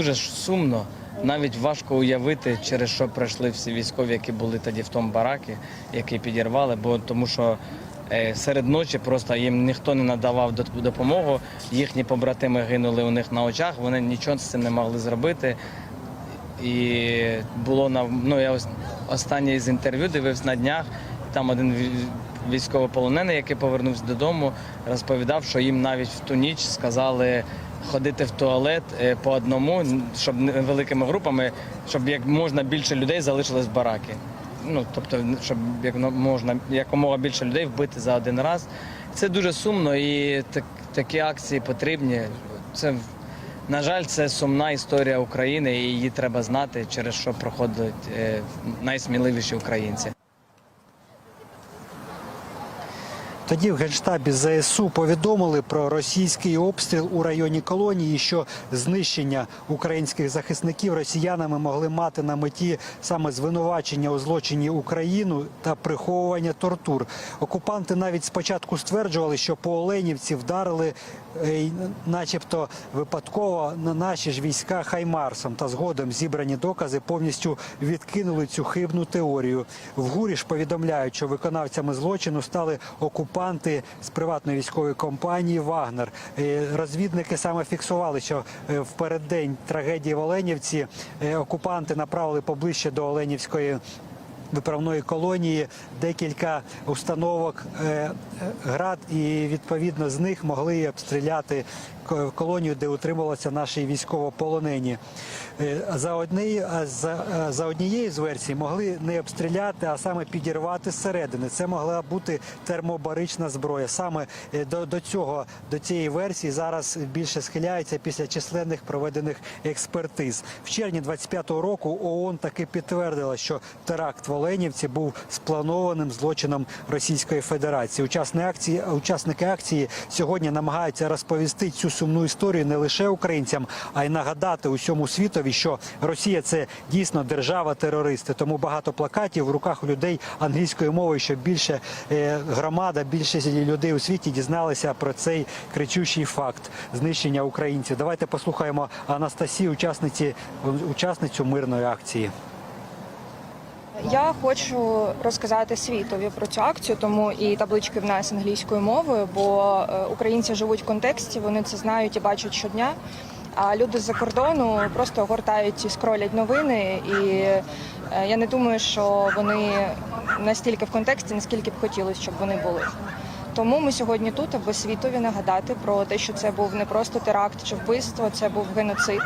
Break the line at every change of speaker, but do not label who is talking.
Дуже сумно, навіть важко уявити, через що пройшли всі військові, які були тоді в тому баракі, які підірвали, бо тому що е, серед ночі просто їм ніхто не надавав допомогу. Їхні побратими гинули у них на очах, вони нічого з цим не могли зробити. І було на ну я останнє з інтерв'ю дивився на днях. Там один військовополонений, який повернувся додому, розповідав, що їм навіть в ту ніч сказали ходити в туалет е, по одному, щоб великими групами, щоб як можна більше людей залишилось в бараки. Ну тобто, щоб як можна якомога більше людей вбити за один раз. Це дуже сумно і так, такі акції потрібні. Це на жаль, це сумна історія України, і її треба знати, через що проходять е, найсміливіші українці.
Тоді в генштабі ЗСУ повідомили про російський обстріл у районі колонії, що знищення українських захисників росіянами могли мати на меті саме звинувачення у злочині Україну та приховування тортур. Окупанти навіть спочатку стверджували, що по Оленівці вдарили, е, начебто випадково на наші ж війська Хаймарсом. Та згодом зібрані докази повністю відкинули цю хибну теорію. В ГУРі ж повідомляють, що виконавцями злочину стали окупанти з приватної військової компанії Вагнер. Е, Розвідники саме фіксували, що е, в переддень трагедії в Оленівці е, окупанти направили поближче до Оленівської. Виправної колонії декілька установок е, е, град, і відповідно з них могли обстріляти ко- колонію, де утримувалися наші військовополонені. Е, За однією а за, за однією з версій могли не обстріляти, а саме підірвати зсередини. Це могла бути термобарична зброя. Саме до, до цього до цієї версії зараз більше схиляється після численних проведених експертиз. В червні 25-го року ООН таки підтвердила, що теракт Оленівці був спланованим злочином Російської Федерації. Учасники акції, учасники акції сьогодні намагаються розповісти цю сумну історію не лише українцям, а й нагадати усьому світові, що Росія це дійсно держава-терористи. Тому багато плакатів в руках людей англійською мовою, щоб більше е, громада, більше людей у світі дізналися про цей кричущий факт знищення українців. Давайте послухаємо Анастасію, учасниці учасницю мирної акції.
Я хочу розказати світові про цю акцію, тому і таблички в нас англійською мовою, бо е, українці живуть в контексті, вони це знають і бачать щодня. А люди з-за кордону просто гортають і скролять новини, і е, я не думаю, що вони настільки в контексті, наскільки б хотілося, щоб вони були. Тому ми сьогодні тут, аби світові нагадати про те, що це був не просто теракт чи вбивство, це був геноцид.